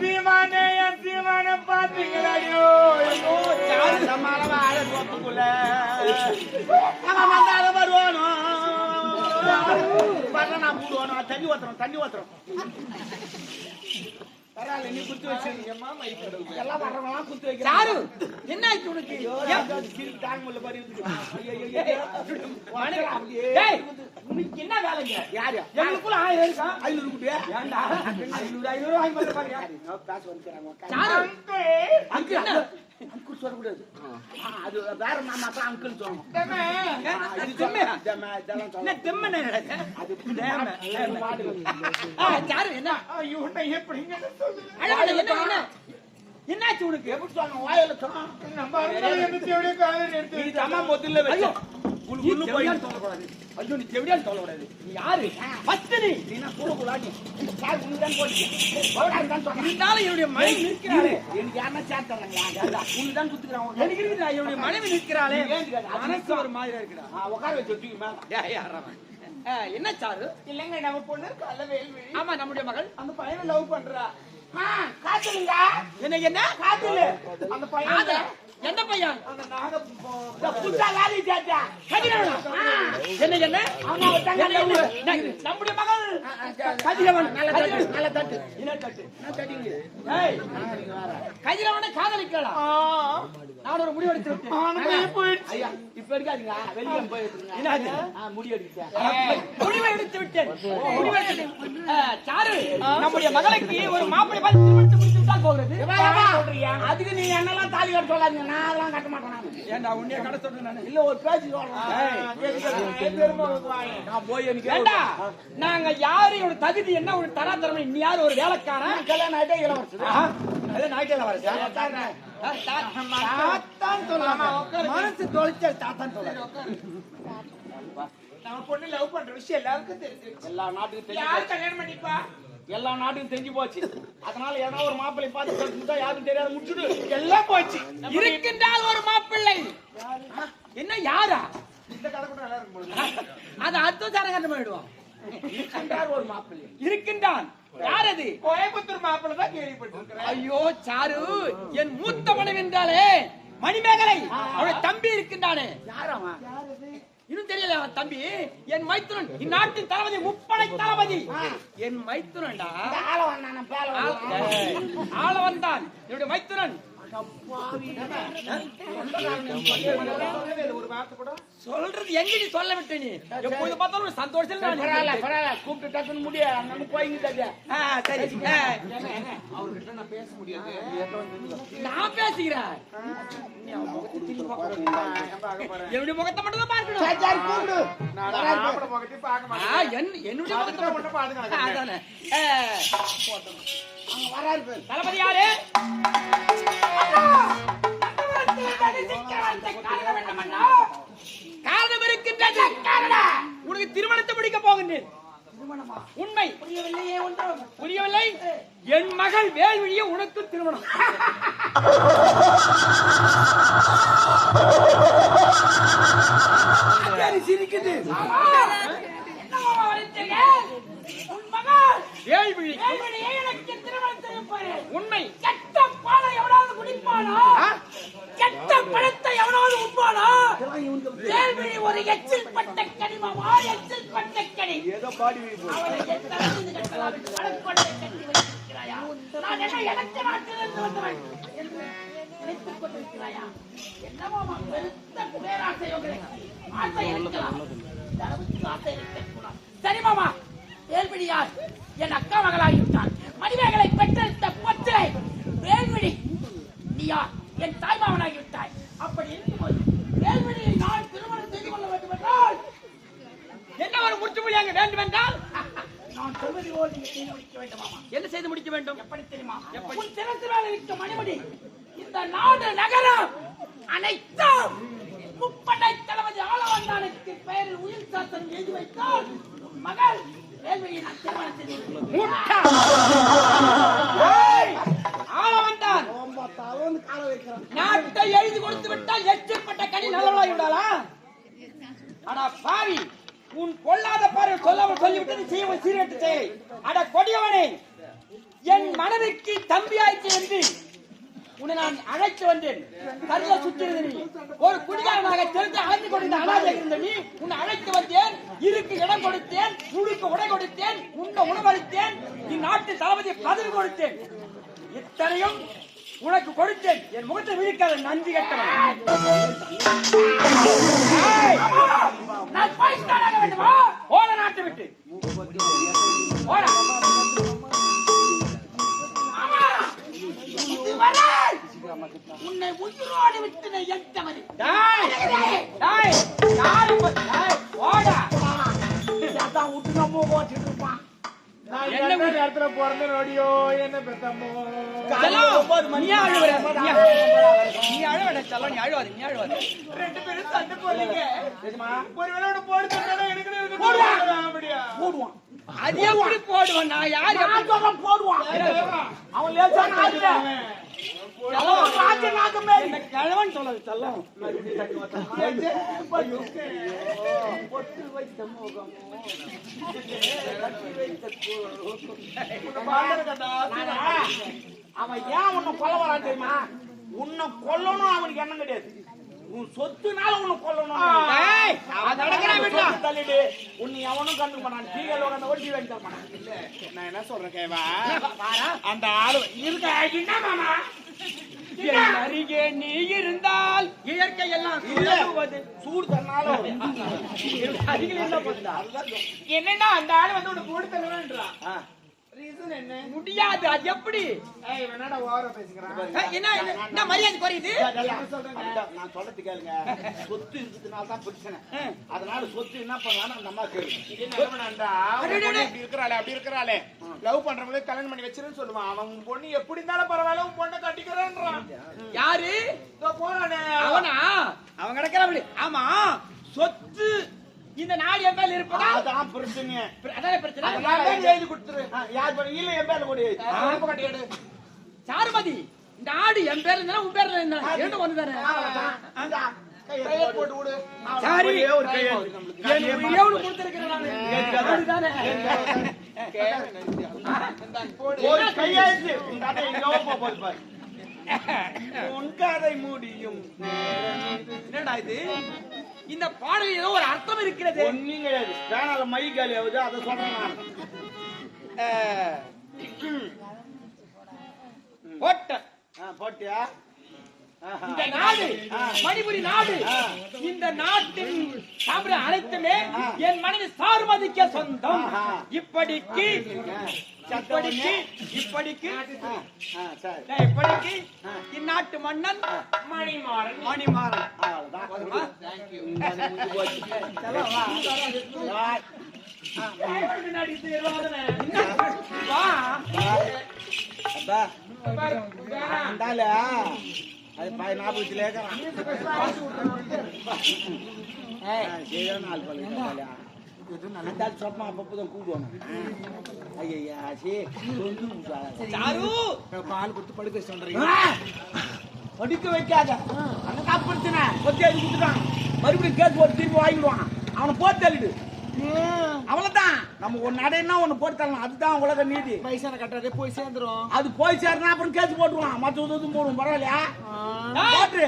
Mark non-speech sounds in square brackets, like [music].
சீமானே என் சீமானே பாத்தீங்களாடியோ மரவ ஆழ தோப்புக்குள்ள அவன் வந்தால வருவானோ வர நான் மூடுவானோ தண்ணி ஊத்துறோம் தண்ணி ஊத்துறோம் பரவாயில்ல நீ குத்து வச்சிருக்கீங்கம்மா எல்லாம் வர்றவங்களாம் குத்து சாரு என்ன ஆச்சு உனக்கு? சிரிப்பு தாங்க முடியல பாரு உனக்கு என்ன வேலைங்க? யாரு? எங்களுக்குள்ள ஆயிரம் இருக்கா? ஐநூறு குட்டியா? ஏன்டா? ஐநூறு ஐநூறு வாங்கி வந்து பாருங்க. காசு வந்துக்கிறாங்க, அங்கிள்? அங்கிள் சொல்லக்கூடாது. அது வேற மாமா தான் அங்கிள் சொல்லணும். என்னாச்சு உனக்கு? எப்படி சொல்லணும்? வாயில தம்மா முதல்ல சொல்லக்கூடாது. ஐயோ நீ தெவிடியான்னு சொல்லக்கூடாது நீ யாரு? ஃபர்ஸ்ட் நீ. நீ நீ? சார், உனக்குதான் போடுச்சு. போடான்னு தான் சொல்றேன். இருந்தாலும் என்னுடைய மனைவி நிற்கிறாளே. எனக்கு யாருன்னா சேர்த்து தர்றாங்களா? அதான். உனக்குதான் குத்துக்கிறான் உன் எனக்கு என்னுடைய மனைவி நிற்கிறாளே? மனசு ஒரு மாதிரி இருக்குடா. ஆ, உட்கார வச்சு என்ன சாரு? இல்லைங்க நம்ம பொண்ணு காலைல வேல்விழி ஆமா நம்முடைய மகள். அந்த பையனை லவ் பண்றா. ஆ, காதலுங்க என்ன என்ன? காதலு அந்த பையன்? எந்த பையன்? என்ன என்ன நம்முடைய மகள். கதிரவன். நல்ல தட்டு கதிரவன். காதலிக்கலாம். நான் ஒரு முடிவு எடுத்து விட்டேன் ஐயா இப்ப எடுக்காதீங்க. வெளியே போய் முடிவை எடுத்து விட்டேன். முடிவை எடுத்து சாரு நம்முடைய மகளுக்கு ஒரு மாப்பிள்ளை பார்த்து திருமணத்தை போகிறது அதுக்கு நீ என்னெல்லாம் தாலி கட்ட சொல்லாதீங்க. நான் அதெல்லாம் கட்ட மாட்டேன். ஏன்டா உன்னைய கடை சொல்றேன் நானு. இல்ல ஒரு பேச்சு சொல்றேன். நான் போய் எனக்கு ஏண்டா நாங்க யாரு தகுதி என்ன? ஒரு தராதரம். நீ யாரு? ஒரு வேலைக்காரன்? கல்யாணம் ஆயிட்டே இளவரசு தாத்தான் சொல்லாமா. மனசு தொலைச்ச தாத்தான் சொல்ல நம்ம பொண்ணு லவ் பண்ற விஷயம் எல்லாருக்கும் தெரிஞ்சு. எல்லா நாட்டுக்கும் தெரிஞ்சு. யார் கல்யாணம் பண்ணிப்பா? எல்லா நாட்டுக்கும் தெரிஞ்சு போச்சு. அதனால ஏன்னா ஒரு மாப்பிள்ளை பார்த்து கட்டிட்டா யாரும் தெரியாத முடிச்சுடு எல்லாம் போச்சு. இருக்கின்றால் ஒரு மாப்பிள்ளை. என்ன யாரா? இந்த கதை கூட நல்லா இருக்கும் அது அடுத்த சரகட்டம் போயிடுவோம். இருக்கின்றார் ஒரு மாப்பிள்ளை. இருக்கின்றான். யார் அது? கோயம்புத்தூர் மாப்பிள்ளை தான் கேள்விப்பட்டிருக்கிறேன். ஐயோ சாரு என் மூத்த மனைவி என்றாலே மணிமேகலை. அவனுடைய தம்பி இருக்கின்றானே. யார் அவன்? இன்னும் தெரியல அவன் தம்பி. என் மைத்துனன் இந்நாட்டின் தளபதி முப்படை தளபதி. என் மைத்துனன்டா. ஆள வந்தான என்னுடைய மைத்துனன். சொல்றது எங்க நீ சொல்ல விட்ட நீ? எப்போது பார்த்தாலும் சந்தோஷம் கூப்பிட்டு டக்குன்னு முடிய நம்ம போய்கிட்டாச்சு ஆ, சரி. ஆ, அவர்கிட்ட நான் பேச முடியாது நான் பேசுகிறேன் என்னுடைய முகத்தை மட்டும் தான் பார்க்கணும் கூப்பிடு ஆ, என்- என்னுடைய முகத்தை மட்டும் அதானே. ஆ, அங்க வராரு பேர். தளபதி யாரு? காரணம் இருக்கின்றது உனக்கு திருமணத்தை முடிக்க போகின்றேன். உண்மை. புரியவில்லையே ஒன்றும். புரியவில்லை. என் மகள் வேல்விழிய உனக்கு திருமணம். சிரிக்குது. உண்மை. ஆ? ஒரு எச்சில் பட்ட கனிமமா? எச்சில் பட்ட ஏதோ பாடி பெருத்த ஆசை இருக்கலாம். ஆசை இருக்கக்கூடாது. சரி மாமா. வேல்விடியார் என் அக்கா மகளாகிவிட்டார் மணிமேகலை பெற்றெடுத்த பச்சிலை வேல்விழி நீ யார்? என் தாய்மாவனாகி விட்டாய் அப்படி இருக்கும்போது வேல்விழியை நான் திருமணம் செய்து கொள்ள வேண்டும் என்றால் என்ன ஒரு [laughs] முடிச்சு மொழியாக வேண்டும் என்றால் நான் சொல்வது போல் செய்து முடிக்க வேண்டுமாமா என்ன செய்து முடிக்க வேண்டும்? எப்படி தெரியுமா? உன் சிறத்தினால் இருக்க மணிமணி இந்த நாடு நகரம் அனைத்தும் முப்படை தளபதி ஆளவந்தானுக்கு பெயரில் உயிர் சாசனம் எழுதி வைத்தால் மகள் நான் திருமணம் செய்து கொள்வேன். ஏய், ஆள வந்தான் தவறு கால வைக்கிறான். நாட்டை எழுதி கொடுத்து விட்டால் எச்சப்பட்ட கனி நல்லவளாகி விடாளா ஆனா பாவி! உன் கொல்லாத பார்வை சொல்லாமல் சொல்லிவிட்டது செய்ய சீரட்டு செயலை அட கொடியவனே என் மனதிற்கு தம்பியாய்த்து என்று உன்னை நான் அழைத்து வந்தேன். கருல சுத்திருந்த நீ ஒரு குடிகாரனாக தெரிந்து அழைத்து கொண்டிருந்த அனாதை இருந்த நீ உன்னை அழைத்து வந்தேன். இருக்கு இடம் கொடுத்தேன் உடுக்கு உடை கொடுத்தேன் உன்னை உணவளித்தேன். இந்நாட்டு தளபதி பதவி கொடுத்தேன். இத்தனையும் உனக்கு கொடுத்தேன். என் முகத்தை விழிக்காத நன்றி கட்டவன். ஓட நாட்டை விட்டு. உன்னை உயிரோடு விட்டு எத்தவரு டேய். டேய். யாரு ப- டேய் ஓட விட்டு நம்ம நான் என்ன என்ன இடத்துல பிறந்த நோடியோ என்ன பெத்தம்மோ செல்லம், நீ அழுவுற, நீ அழு- நீ அழுவட, செல்லம், நீ அழுவாத, நீ அழுவாத. ரெண்டு பேரும் சண்டை போடுறீங்க ஒரு விளையாட போடு சொன்னா எனக்கு போடுவான். அது போடுவேன். நான் யார் போடுவான். அவன் கிழவன் சொல்லாது, செல்லம். அவன் ஏன் உன்னை கொல்ல வரான் தெரியுமா? உன்னை கொல்லணும் அவனுக்கு எண்ணம் கிடையாது. உன் சொத்துனால உன்னை கொல்லணும். தள்ளிடு. உன்னை எவனும் கண்டுக்க மாட்டான். டீகல் உட்காந்து ஓட்டி வாங்கி தர மாட்டான். நான் என்ன சொல்றேன் கேவா. அந்த ஆளு இருக்க என்ன மாமா. என் அருகே நீ இருந்தால் இயற்கை எல்லாம். சூடு தன்னாலும் அருகில் இருந்தா போதுடா. என்னன்னா அந்த ஆளு வந்து உனக்கு போட்டு தருவேன்றான். ரீசன் என்ன? முடியாது அது எப்படி? ஏய் வேணாடா ஓவரா பேசிக்கிறான்? என்ன என்ன- மரியாதை குறையுது? நான் சொல்றது கேளுங்க. சொத்து இருக்கிறதுனால தான் பிரச்சனை. அதனால சொத்து என்ன பண்ணலாம்னு அந்த அம்மா கேளு என்ன இருக்கிறாளே அப்படி இருக்கிறாளே. லவ் பண்றவங்களுக்கு கல்யாணம் பண்ணி வச்சிருன்னு சொல்லுவான். அவன் பொண்ணு எப்படி இருந்தாலும் பரவாயில்ல உன் பொண்ணை கட்டிக்கிறேன்றான். யாரு? இதோ போறானே. அவனா? அவன் கிடக்கிறான் ஆமா. சொத்து இந்த நாடு என் மேல இருப்பதா? அதான் பிரச்சனை அதான பிரச்சனை? அதனால எழுதி கொடுத்துரு. யார் பண்ண இல்ல என் பேர்ல கொடு. கட்டி எடு. சாருமதி இந்த ஆடு என் பேர்ல இருந்தா உன் பேர்ல இருந்தா? ஒண்ணு தானே சாரி. ஒரே கையெழுத்து. உன் கதை முடியும் என்னடா இது? இந்த பாடல் ஏதோ ஒரு அர்த்தம் இருக்கிறது. ஒண்ணும் கிடையாது. பேனால மை காலி ஆகுது. அதை சொல்றேன் போட்ட. போட்டியா. இந்த நாடு. மணிபுரி நாடு. இந்த நாட்டின் அனைத்துமே என் மனைவி சாருமதிக்க சொந்தம். இப்படிக்கு இப்படிக்கு இப்படிக்கு இப்படிக்கு இந்நாட்டு மன்னன் மணிமாறன் மணிமாறன். பின்னாடி அது பழைய ஞாபகத்திலே இருக்கிறான். ஆ, சரியான ஆள் போல இந்த ஆளு. அந்த ஆள் சொப்பா அப்பப்பதான் கூடுவாங்க. ஐயையா, சீ, பால் கொடுத்து படுக்க சொல்றீங்க! படிக்க வைக்காத. அங்கதான் பிரச்சனை கொத்தி அடி கொடுத்துட்டான். மறுபடியும் கேஸ் போட்டு திரும்பி வாங்கிடுவான் அவனை போட்டு தள்ளிடு. அவ்வளவுதான். நம்ம ஒன்னு அடையினா ஒன்னு போட்டு தரலாம் அதுதான் உலக நீதி. பைசா கட்டாதே போய் சேர்ந்துரும். அது போய் சேர்னா அப்புறம் கேஸ் போட்டுருவான். மற்ற உதவும் போடுவோம். பரவாயில்லையா? போட்டு